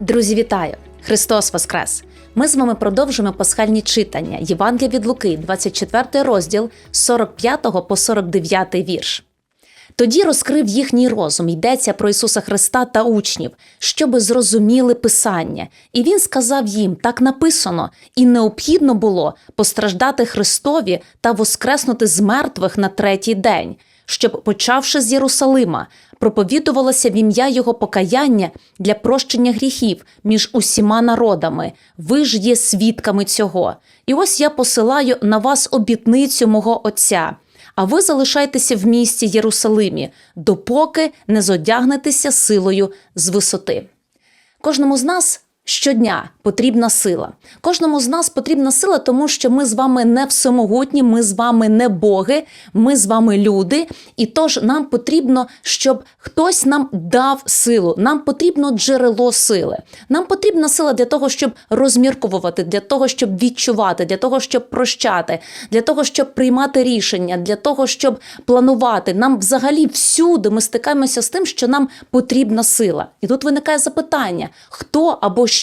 Друзі, вітаю! Христос Воскрес! Ми з вами продовжуємо пасхальні читання Євангелія від Луки, 24 розділ з 45 по 49 вірш. Тоді розкрив їхній розум, йдеться про Ісуса Христа та учнів, щоби зрозуміли Писання. І Він сказав їм: так написано, і необхідно було постраждати Христові та воскреснути з мертвих на третій день, щоб, почавши з Єрусалима, проповідувалося в ім'я Його покаяння для прощення гріхів між усіма народами. Ви ж є свідками цього. І ось я посилаю на вас обітницю мого Отця. А ви залишайтеся в місті Єрусалимі, допоки не зодягнетеся силою з висоти. Кожному з нас щодня потрібна сила. Кожному з нас потрібна сила, тому що ми з вами не всемогутні, ми з вами не боги, ми з вами люди. І тож нам потрібно, щоб хтось нам дав силу. Нам потрібно джерело сили. Нам потрібна сила для того, щоб розмірковувати, для того, щоб відчувати, для того, щоб прощати, для того, щоб приймати рішення, для того, щоб планувати. Нам взагалі всюди ми стикаємося з тим, що нам потрібна сила. І тут виникає запитання: хто або що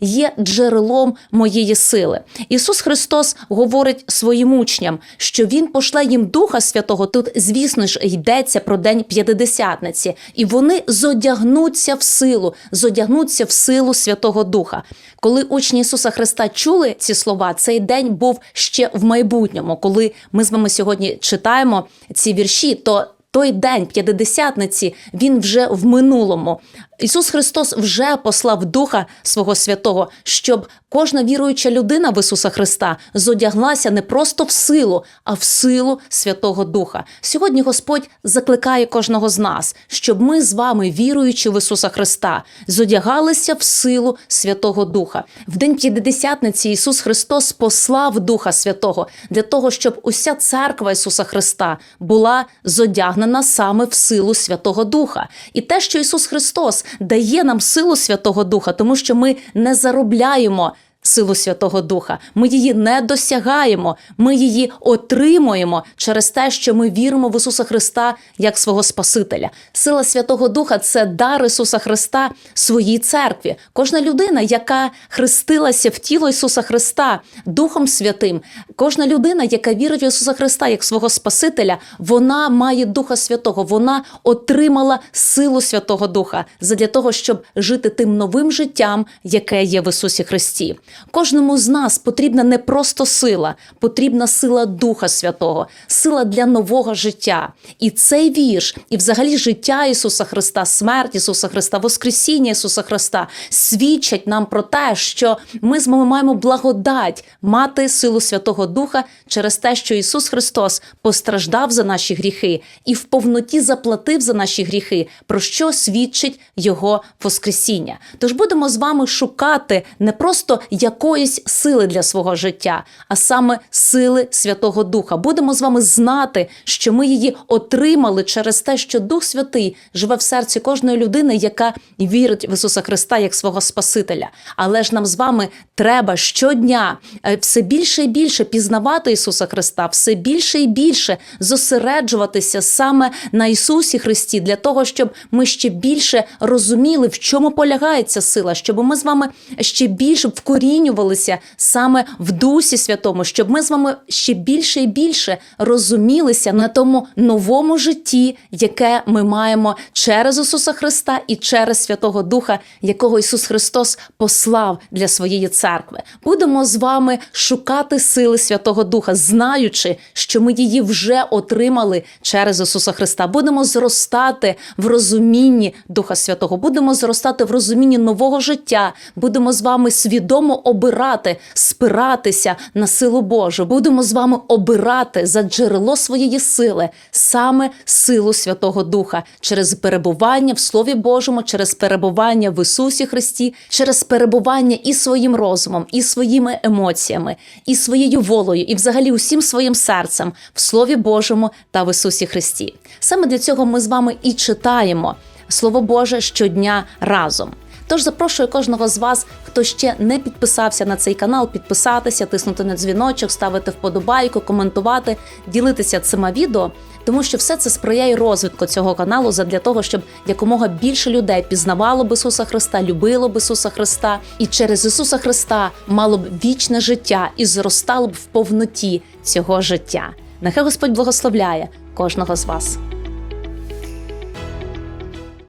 є джерелом моєї сили? Ісус Христос говорить своїм учням, що Він пошле їм Духа Святого. Тут, звісно ж, йдеться про день п'ятидесятниці, і вони зодягнуться в силу, зодягнуться в силу Святого Духа. Коли учні Ісуса Христа чули ці слова, цей день був ще в майбутньому. Коли ми з вами сьогодні читаємо ці вірші, то той день п'ятидесятниці він вже в минулому. Ісус Христос вже послав Духа свого Святого, щоб кожна віруюча людина в Ісуса Христа зодяглася не просто в силу, а в силу Святого Духа. Сьогодні Господь закликає кожного з нас, щоб ми з вами, віруючи в Ісуса Христа, зодягалися в силу Святого Духа. В день п'ятидесятниці Ісус Христос послав Духа Святого для того, щоб уся церква Ісуса Христа була зодягнена саме в силу Святого Духа. І те, що Ісус Христос дає нам силу Святого Духа, тому що ми не заробляємо. Силу Святого Духа, ми її не досягаємо, ми її отримуємо через те, що ми віримо в Ісуса Христа як свого Спасителя. Сила Святого Духа це дар Ісуса Христа своїй церкві. Кожна людина, яка хрестилася в тіло Ісуса Христа Духом Святим, кожна людина, яка вірить в Ісуса Христа як свого Спасителя, вона має Духа Святого, вона отримала силу Святого Духа задля того, щоб жити тим новим життям, яке є в Ісусі Христі. Кожному з нас потрібна не просто сила, потрібна сила Духа Святого, сила для нового життя. І цей вірш, і взагалі життя Ісуса Христа, смерть Ісуса Христа, Воскресіння Ісуса Христа свідчать нам про те, що ми з вами маємо благодать мати силу Святого Духа через те, що Ісус Христос постраждав за наші гріхи і в повноті заплатив за наші гріхи, про що свідчить Його Воскресіння. Тож будемо з вами шукати не просто якоїсь сили для свого життя, а саме сили Святого Духа. Будемо з вами знати, що ми її отримали через те, що Дух Святий живе в серці кожної людини, яка вірить в Ісуса Христа як свого Спасителя. Але ж нам з вами треба щодня е, все більше і більше пізнавати Ісуса Христа, все більше і більше зосереджуватися саме на Ісусі Христі, для того, щоб ми ще більше розуміли, в чому полягає ця сила, щоб ми з вами ще більше вкорінювалися саме в Дусі Святому, щоб ми з вами ще більше і більше розумілися на тому новому житті, яке ми маємо через Ісуса Христа і через Святого Духа, якого Ісус Христос послав для своєї церкви. Будемо з вами шукати сили Святого Духа, знаючи, що ми її вже отримали через Ісуса Христа. Будемо зростати в розумінні Духа Святого, будемо зростати в розумінні нового життя, будемо з вами свідомо обирати, спиратися на силу Божу. Будемо з вами обирати за джерело своєї сили, саме силу Святого Духа, через перебування в Слові Божому, через перебування в Ісусі Христі, через перебування і своїм розумом, і своїми емоціями, і своєю волею, і взагалі усім своїм серцем в Слові Божому та в Ісусі Христі. Саме для цього ми з вами і читаємо Слово Боже щодня разом. Тож запрошую кожного з вас, хто ще не підписався на цей канал, підписатися, тиснути на дзвіночок, ставити вподобайку, коментувати, ділитися цими відео, тому що все це сприяє розвитку цього каналу задля того, щоб якомога більше людей пізнавало б Ісуса Христа, любило б Ісуса Христа і через Ісуса Христа мало б вічне життя і зростало б в повноті цього життя. Нехай Господь благословляє кожного з вас.